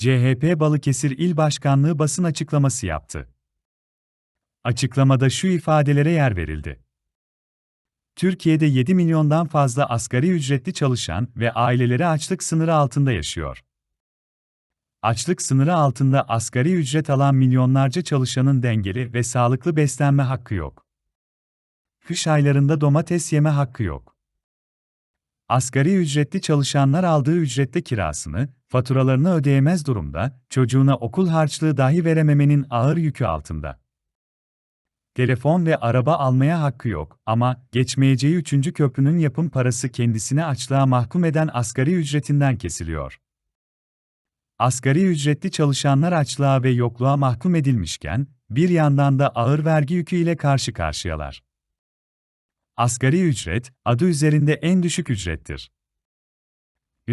CHP Balıkesir İl Başkanlığı basın açıklaması yaptı. Açıklamada şu ifadelere yer verildi. Türkiye'de 7 milyondan fazla asgari ücretli çalışan ve aileleri açlık sınırı altında yaşıyor. Açlık sınırı altında asgari ücret alan milyonlarca çalışanın dengeli ve sağlıklı beslenme hakkı yok. Kış aylarında domates yeme hakkı yok. Asgari ücretli çalışanlar aldığı ücrette kirasını, faturalarını ödeyemez durumda, çocuğuna okul harçlığı dahi verememenin ağır yükü altında. Telefon ve araba almaya hakkı yok ama geçmeyeceği üçüncü köprünün yapım parası kendisine açlığa mahkum eden asgari ücretinden kesiliyor. Asgari ücretli çalışanlar açlığa ve yokluğa mahkum edilmişken, bir yandan da ağır vergi yükü ile karşı karşıyalar. Asgari ücret, adı üzerinde en düşük ücrettir.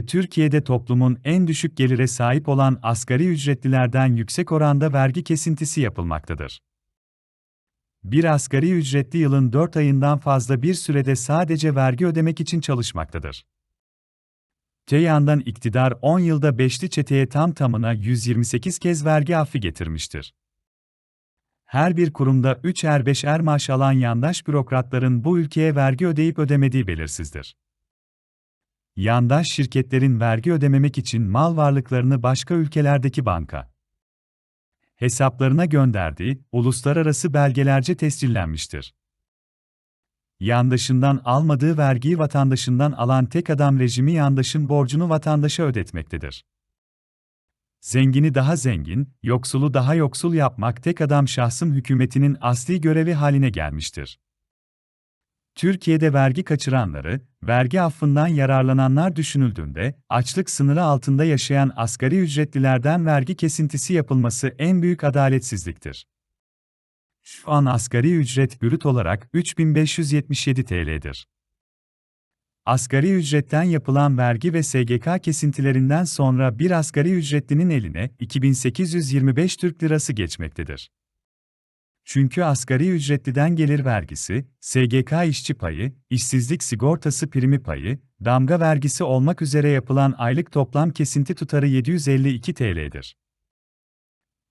Türkiye'de toplumun en düşük gelire sahip olan asgari ücretlilerden yüksek oranda vergi kesintisi yapılmaktadır. Bir asgari ücretli yılın 4 ayından fazla bir sürede sadece vergi ödemek için çalışmaktadır. Te yandan iktidar 10 yılda beşli çeteye tam tamına 128 kez vergi affı getirmiştir. Her bir kurumda 3 er 5 er maaş alan yandaş bürokratların bu ülkeye vergi ödeyip ödemediği belirsizdir. Yandaş şirketlerin vergi ödememek için mal varlıklarını başka ülkelerdeki banka hesaplarına gönderdiği uluslararası belgelerce tescillenmiştir. Yandaşından almadığı vergiyi vatandaşından alan tek adam rejimi yandaşın borcunu vatandaşa ödetmektedir. Zengini daha zengin, yoksulu daha yoksul yapmak tek adam şahsım hükümetinin asli görevi haline gelmiştir. Türkiye'de vergi kaçıranları, vergi affından yararlananlar düşünüldüğünde, açlık sınırı altında yaşayan asgari ücretlilerden vergi kesintisi yapılması en büyük adaletsizliktir. Şu an asgari ücret bürüt olarak 3577 TL'dir. Asgari ücretten yapılan vergi ve SGK kesintilerinden sonra bir asgari ücretlinin eline 2825 Türk Lirası geçmektedir. Çünkü asgari ücretliden gelir vergisi, SGK işçi payı, işsizlik sigortası primi payı, damga vergisi olmak üzere yapılan aylık toplam kesinti tutarı 752 TL'dir.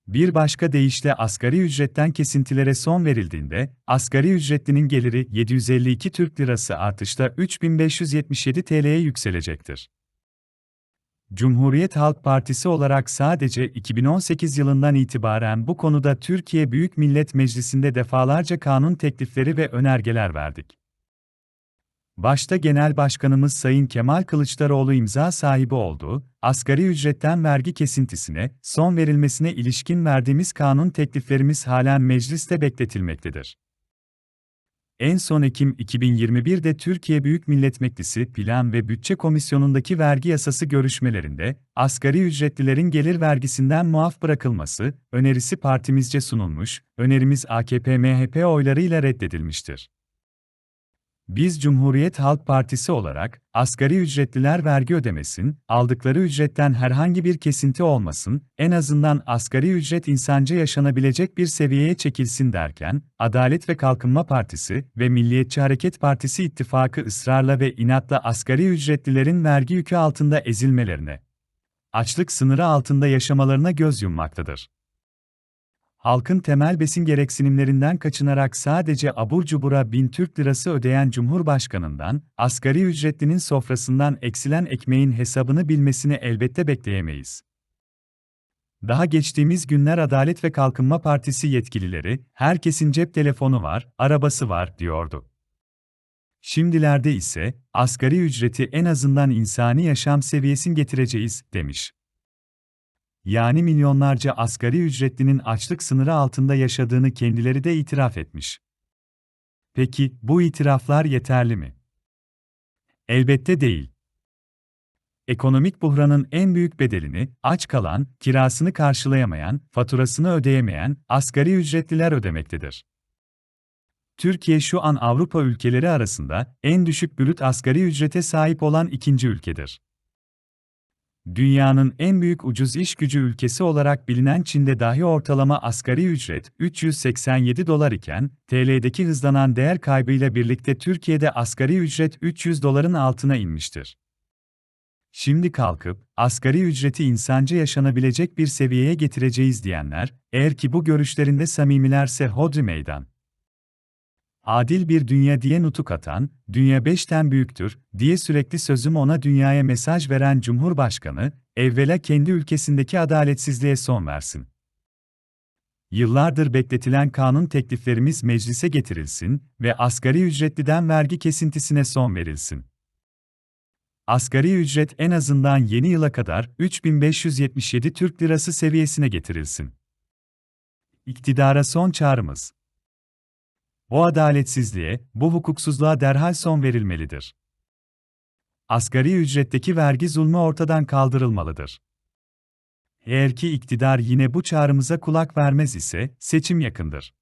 Bir başka deyişle asgari ücretten kesintilere son verildiğinde, asgari ücretlinin geliri 752 Türk Lirası artışta 3577 TL'ye yükselecektir. Cumhuriyet Halk Partisi olarak sadece 2018 yılından itibaren bu konuda Türkiye Büyük Millet Meclisi'nde defalarca kanun teklifleri ve önergeler verdik. Başta Genel Başkanımız Sayın Kemal Kılıçdaroğlu imza sahibi olduğu, asgari ücretten vergi kesintisine, son verilmesine ilişkin verdiğimiz kanun tekliflerimiz halen mecliste bekletilmektedir. En son Ekim 2021'de Türkiye Büyük Millet Meclisi Plan ve Bütçe Komisyonu'ndaki vergi yasası görüşmelerinde, asgari ücretlilerin gelir vergisinden muaf bırakılması, önerisi partimizce sunulmuş, önerimiz AKP-MHP oylarıyla reddedilmiştir. Biz Cumhuriyet Halk Partisi olarak, asgari ücretliler vergi ödemesin, aldıkları ücretten herhangi bir kesinti olmasın, en azından asgari ücret insanca yaşanabilecek bir seviyeye çekilsin derken, Adalet ve Kalkınma Partisi ve Milliyetçi Hareket Partisi ittifakı ısrarla ve inatla asgari ücretlilerin vergi yükü altında ezilmelerine, açlık sınırı altında yaşamalarına göz yummaktadır halkın temel besin gereksinimlerinden kaçınarak sadece abur cubura bin Türk lirası ödeyen Cumhurbaşkanından, asgari ücretlinin sofrasından eksilen ekmeğin hesabını bilmesini elbette bekleyemeyiz. Daha geçtiğimiz günler Adalet ve Kalkınma Partisi yetkilileri, herkesin cep telefonu var, arabası var, diyordu. Şimdilerde ise, asgari ücreti en azından insani yaşam seviyesini getireceğiz, demiş yani milyonlarca asgari ücretlinin açlık sınırı altında yaşadığını kendileri de itiraf etmiş. Peki bu itiraflar yeterli mi? Elbette değil. Ekonomik buhranın en büyük bedelini aç kalan, kirasını karşılayamayan, faturasını ödeyemeyen asgari ücretliler ödemektedir. Türkiye şu an Avrupa ülkeleri arasında en düşük brüt asgari ücrete sahip olan ikinci ülkedir. Dünyanın en büyük ucuz iş gücü ülkesi olarak bilinen Çin'de dahi ortalama asgari ücret 387 dolar iken, TL'deki hızlanan değer kaybıyla birlikte Türkiye'de asgari ücret 300 doların altına inmiştir. Şimdi kalkıp, asgari ücreti insanca yaşanabilecek bir seviyeye getireceğiz diyenler, eğer ki bu görüşlerinde samimilerse hodri meydan. Adil bir dünya diye nutuk atan, dünya beşten büyüktür, diye sürekli sözüm ona dünyaya mesaj veren Cumhurbaşkanı, evvela kendi ülkesindeki adaletsizliğe son versin. Yıllardır bekletilen kanun tekliflerimiz meclise getirilsin ve asgari ücretliden vergi kesintisine son verilsin. Asgari ücret en azından yeni yıla kadar 3577 Türk Lirası seviyesine getirilsin. İktidara son çağrımız. Bu adaletsizliğe, bu hukuksuzluğa derhal son verilmelidir. Asgari ücretteki vergi zulmü ortadan kaldırılmalıdır. Eğer ki iktidar yine bu çağrımıza kulak vermez ise seçim yakındır.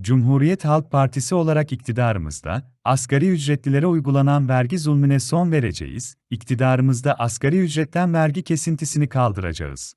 Cumhuriyet Halk Partisi olarak iktidarımızda, asgari ücretlilere uygulanan vergi zulmüne son vereceğiz, iktidarımızda asgari ücretten vergi kesintisini kaldıracağız.